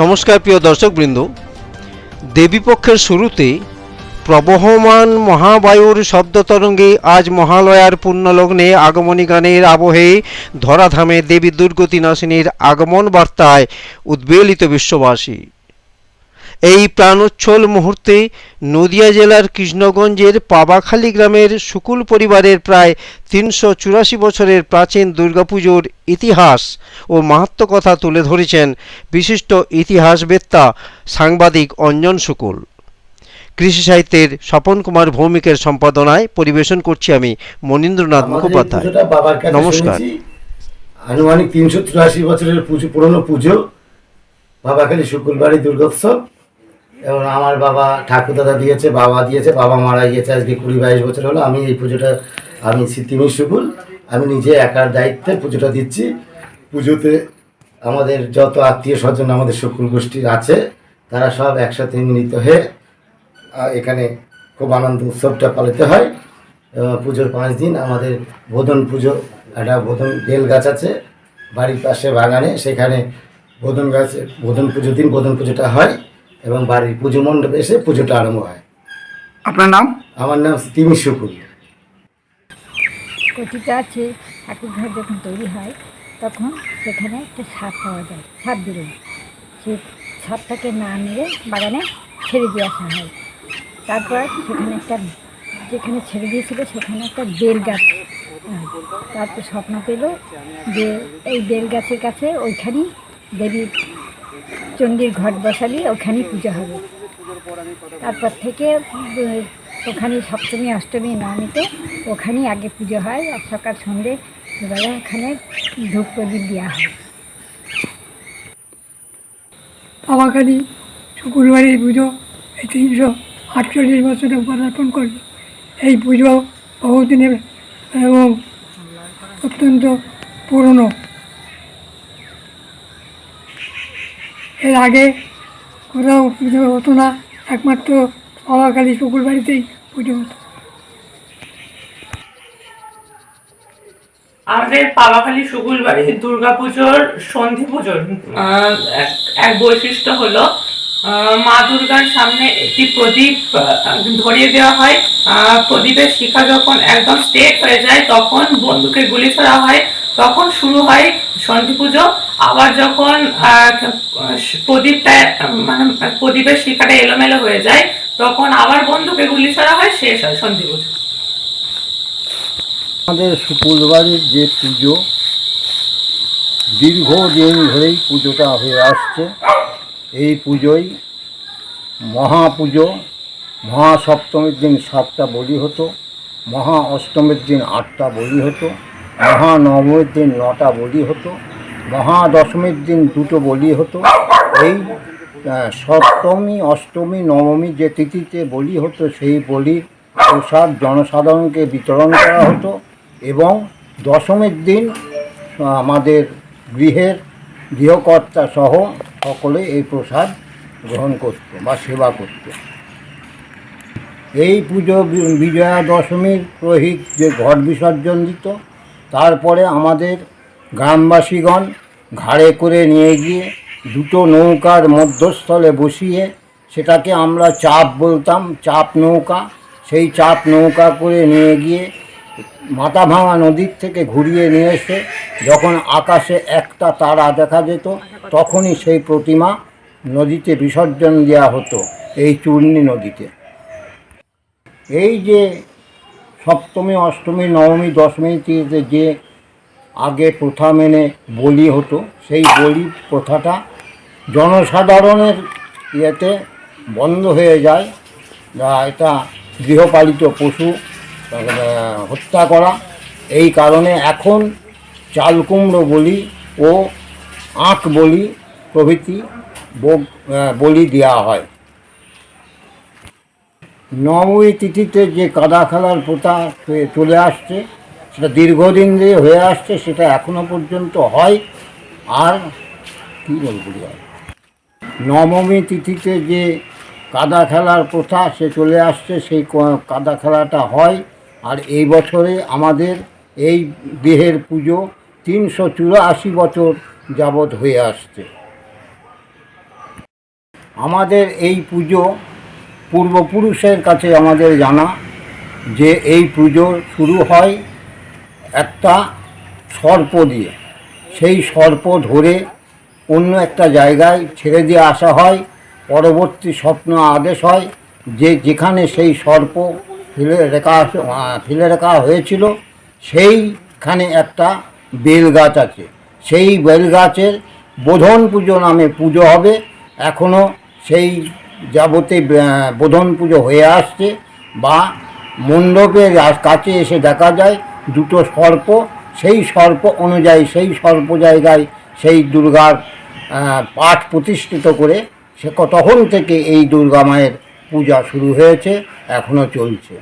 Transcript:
নমস্কার, প্রিয় দর্শকবৃন্দ। দেবীপক্ষের শুরুতে প্রবহমান মহাবায়ুর শব্দ তরঙ্গে আজ মহালয়ার পুণ্যলগ্নে আগমনী গানের আবহে ধরাধামে দেবী দুর্গতি নাসিনীর আগমন বার্তায় উদ্বেলিত বিশ্ববাসী। এই প্রাণোচ্ছল মুহূর্তে নদিয়া জেলার কৃষ্ণগঞ্জের পাবাখালী গ্রামের শুকুল পরিবারের প্রায় তিনশো চুরাশি বছরের প্রাচীন দুর্গাপুজোর ইতিহাস ও মাহাত্ম্য কথা তুলে ধরেছেন বিশিষ্ট ইতিহাসবেত্তা সাংবাদিক অঞ্জন শুকুল কৃষি সাহিত্যের স্বপন কুমার ভৌমিকের সম্পাদনায় পরিবেশন করছি আমি মনীন্দ্রনাথ মুখোপাধ্যায়। নমস্কার। আনুমানিক তিনশো চুরাশি বছরের পুজো পুরনো পুজো বাবাখালী শুক্রবারই দুর্গোৎসব। এবং আমার বাবা ঠাকুর দাদা দিয়েছে, বাবা দিয়েছে, বাবা মারা গিয়েছে আজকে কুড়ি বাইশ বছর হলো। আমি এই পুজোটা, আমি সিদ্ধিমি শুকুল আমি নিজে একার দায়িত্বে পুজোটা দিচ্ছি। পুজোতে আমাদের যত আত্মীয় স্বজন আমাদের শুকুল গোষ্ঠীর আছে, তারা সব একসাথে মিলিত হয়ে এখানে খুব আনন্দ উৎসবটা পালিত হয়। পুজোর পাঁচ দিন আমাদের বোধন পুজো, একটা বোধন বেল গাছ আছে বাড়ির পাশে বাগানে, সেখানে বোধন গাছে বোধন পুজোর দিন বোধন পুজোটা হয়। এবং বাড়ির পুজো মণ্ডপে এসে পুজোটা আরম্ভ হয়। আপনার নাম? আমার নাম তিমি শুকুল কচিটা আছে ঠাকুর ঘর যখন তৈরি হয় তখন সেখানে একটা সাপ পাওয়া যায় সাপ বেরোয় সেই সাপটাকে না মেরে বাগানে ছেড়ে দিয়ে আসা হয়। তারপর সেখানে একটা যেখানে ছেড়ে দিয়েছিল সেখানে একটা বেল গাছ তারপর স্বপ্ন পেল যে এই বেল গাছের কাছে ওইখানেই দেবী চণ্ডীর ঘট বসালি ওখানেই পূজা হবে। তারপর থেকে ওখানে সপ্তমী, অষ্টমী নবমীতে ওখানেই আগে পুজো হয়। আর সকাল সন্ধে বেলা ওখানে ধূপ প্রদীপ দেওয়া হয়। পাওয়াখালী শুক্রবারের পুজো, এই তিনশো আটচল্লিশ বছরে পদার্পণ করল এই পুজো বহুদিনের এবং অত্যন্ত পুরনো। এর আগে কোথাও পুজো হতো না একমাত্র পাওয়াখালী শুক্রবাড়িতেই পুজো হতো। আমাদের পাওয়াখালী সুগুলবাড়ি দুর্গাপুজোর সন্ধি পুজোর আহ, এক- এক বৈশিষ্ট্য হলো মা দুর্গার সামনে একটি প্রদীপ ধরিয়ে দেওয়া হয়। প্রদীপের শিখা যখন একদম স্টেট হয়ে যায় তখন বন্দুকে গুলি ছোড়া হয়। তখন শুরু হয় সন্ধি পুজো, আবার যখন প্রদীপটা মানে প্রদীপের শিখাটা এলোমেলো হয়ে যায়, তখন আবার বন্দুকে গুলি ছোড়া হয়, শেষ হয় সন্ধি পুজো। আমাদের শুক্রবারের যে পুজো, দীর্ঘদিন ধরেই পুজোটা হয়ে আসছে। এই পুজোয় মহাপুজো। মহাসপ্তমীর দিন সাতটা বলি হতো, মহা অষ্টমীর দিন আটটা বলি হতো। মহানবমীর দিন নটা বলি হতো, মহাদশমীর দিন দুটো বলি হতো। এই সপ্তমী, অষ্টমী, নবমী যে তিথিতে বলি হতো, সেই বলির প্রসাদ জনসাধারণকে বিতরণ করা হতো এবং দশমীর দিন আমাদের গৃহের গৃহকর্তা সহ সকলে এই প্রসাদ গ্রহণ করত বা সেবা করত। এই পুজো বিজয়া দশমীর প্রহিত যে ঘট বিসর্জন দিত তারপরে আমাদের গ্রামবাসীগণ ঘাড়ে করে নিয়ে গিয়ে দুটো নৌকার মধ্যস্থলে বসিয়ে সেটাকে আমরা চাপ বলতাম, চাপ নৌকা। সেই চাপ নৌকা করে নিয়ে গিয়ে মাথা ভাঙা নদীর থেকে ঘুরিয়ে নিয়ে এসে যখন আকাশে একটা তারা দেখা যেত, তখনই সেই প্রতিমা নদীতে বিসর্জন দেওয়া হতো, এই চূর্ণী নদীতে। এই যে সপ্তমী, অষ্টমী, নবমী দশমীতে যে আগে প্রথা মেনে বলি হতো, সেই বলি প্রথাটা জনসাধারণের ইয়েতে বন্ধ হয়ে যায়। এটা গৃহপালিত পশু হত্যা করা। এই কারণে এখন চালকুমড়ো বলি ও আখ বলি প্রভৃতি বলি দেওয়া হয়। নবমী তিথিতে যে কাদা খেলার প্রথা চলে আসছে, সেটা দীর্ঘদিন ধরে হয়ে আসছে, সেটা এখনও পর্যন্ত হয়। আর কী বলব নবমী তিথিতে যে কাদা খেলার প্রথা সে চলে আসছে, সেই কাদা খেলাটা হয়। আর এই বছরে আমাদের এই দেহের পুজো তিনশো চুরাশি বছর যাবৎ হয়ে আসছে। আমাদের এই পুজো পূর্বপুরুষের কাছে আমাদের জানা যে এই পুজো শুরু হয় একটা সর্প দিয়ে। সেই সর্প ধরে অন্য একটা জায়গায় ছেড়ে দিয়ে আসা হয়। পরবর্তী স্বপ্ন আদেশ হয় যে যেখানে সেই সর্প ফেলে রেখা, ফেলে রাখা হয়েছিল, সেইখানে একটা বেল গাছ আছে। সেই বেল গাছের বোধন পুজো নামে পুজো হবে। এখনও সেই যাবতে বোধন পুজো হয়ে আসছে বা মণ্ডপের কাছে এসে দেখা যায় দুটো সর্প, সেই সর্প অনুযায়ী, সেই সর্প জায়গায় সেই দুর্গার পাঠ প্রতিষ্ঠিত করে সে তখন থেকে এই দুর্গা মায়ের পূজা শুরু হয়েছে এখনও চলছে।